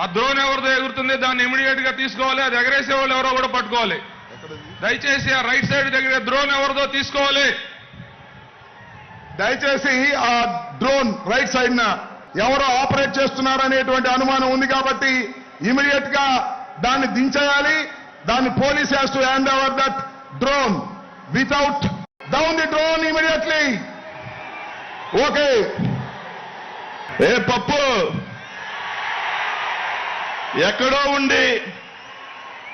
ఆ డ్రోన్ ఎవరిదో ఎగురుతుంది దాన్ని ఇమీడియట్గా తీసుకోవాలి. అది ఎగరేసే వాళ్ళు ఎవరో కూడా పట్టుకోవాలి. దయచేసి ఆ రైట్ సైడ్ దగ్గర డ్రోన్ ఎవరిదో తీసుకోవాలి. దయచేసి ఆ డ్రోన్ రైట్ సైడ్ న ఎవరో ఆపరేట్ చేస్తున్నారనేటువంటి అనుమానం ఉంది కాబట్టి ఇమీడియట్గా దాన్ని దించేయాలి. దాన్ని police has to hand over that drone without down the drone immediately okay ఏ పప్పు? ఎక్కడో ఉండి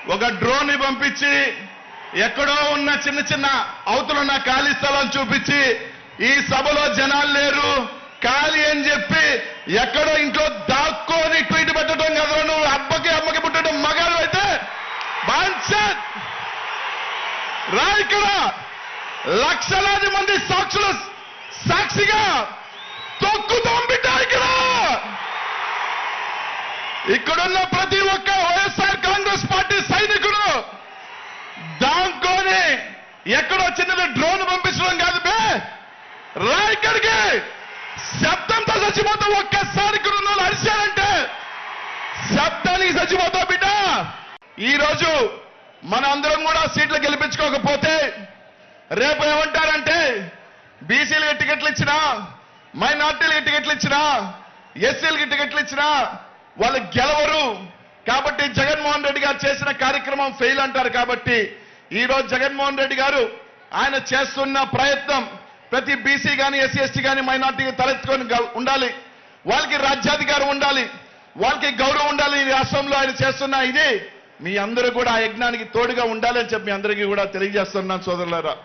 ఒక డ్రోన్ని పంపించి ఎక్కడో ఉన్న చిన్న చిన్న అవతలున్న ఖాళీ స్థలం చూపించి ఈ సభలో జనాలు లేరు ఖాళీ అని చెప్పి ఎక్కడో ఇంట్లో దాక్కోని ట్వీట్ పెట్టడం కదా. నువ్వు అబ్బకి అమ్మకి పుట్టడం మగాడు అయితే రా ఇక్కడ! లక్షలాది మంది సాక్షులు సాక్షిగా తొక్కుతాం బిడ్డ ఇక్కడ ఇక్కడున్న ప్రతి ఒక్క వైఎస్ఆర్ కాంగ్రెస్ పార్టీ సైనికుడు దాంకోని ఎక్కడో చిన్నది డ్రోన్ పంపించడం కాదు బే. రా ఇక్కడికి. శబ్దంతో చచ్చిపోతావు ఒక్కసారి ఇక్కడ అరిచారంటే శబ్దానికి చచ్చిపోతావు బిడ్డ. ఈరోజు మన అందరం కూడా సీట్లు గెలిపించుకోకపోతే రేపు ఏమంటారంటే బీసీలకి టికెట్లు ఇచ్చినా మైనార్టీలకి టికెట్లు ఇచ్చినా ఎస్సీలకి టికెట్లు ఇచ్చినా వాళ్ళు గెలవరు. కాబట్టి జగన్మోహన్ రెడ్డి గారు చేసిన కార్యక్రమం ఫెయిల్ అంటారు కాబట్టి ఈ రోజు జగన్మోహన్ రెడ్డి గారు ఆయన చేస్తున్న ప్రయత్నం ప్రతి బీసీ కానీ ఎస్సీ ఎస్టీ కానీ మైనార్టీకి తలెత్తుకొని ఉండాలి. వాళ్ళకి రాజ్యాధికారం ఉండాలి. వాళ్ళకి గౌరవం ఉండాలి. ఈ రాష్ట్రంలో ఆయన చేస్తున్న ఇది మీ అందరూ కూడా ఆ యజ్ఞానికి తోడుగా ఉండాలని చెప్పి మీ అందరికీ కూడా తెలియజేస్తున్నాను సోదరులారా.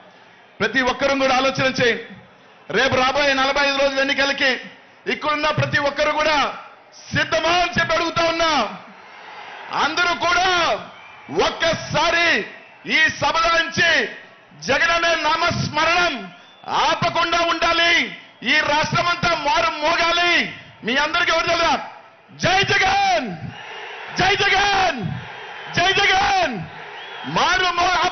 ప్రతి ఒక్కరూ కూడా ఆలోచన చేయండి. రేపు రాబోయే నలభై ఐదు రోజుల ఎన్నికలకి ఇక్కడున్న ప్రతి ఒక్కరు కూడా సిద్ధమా అని చెప్పి అడుగుతా ఉన్నా. అందరూ కూడా ఒక్కసారి ఈ సభలో నుంచి జగనన్న నామస్మరణం ఆపకుండా ఉండాలి. ఈ రాష్ట్రం అంతా మారు మోగాలి. మీ అందరికీ ఎవరు తెలుసా? జై జగన్! జై జగన్! జై జగన్! మారు మో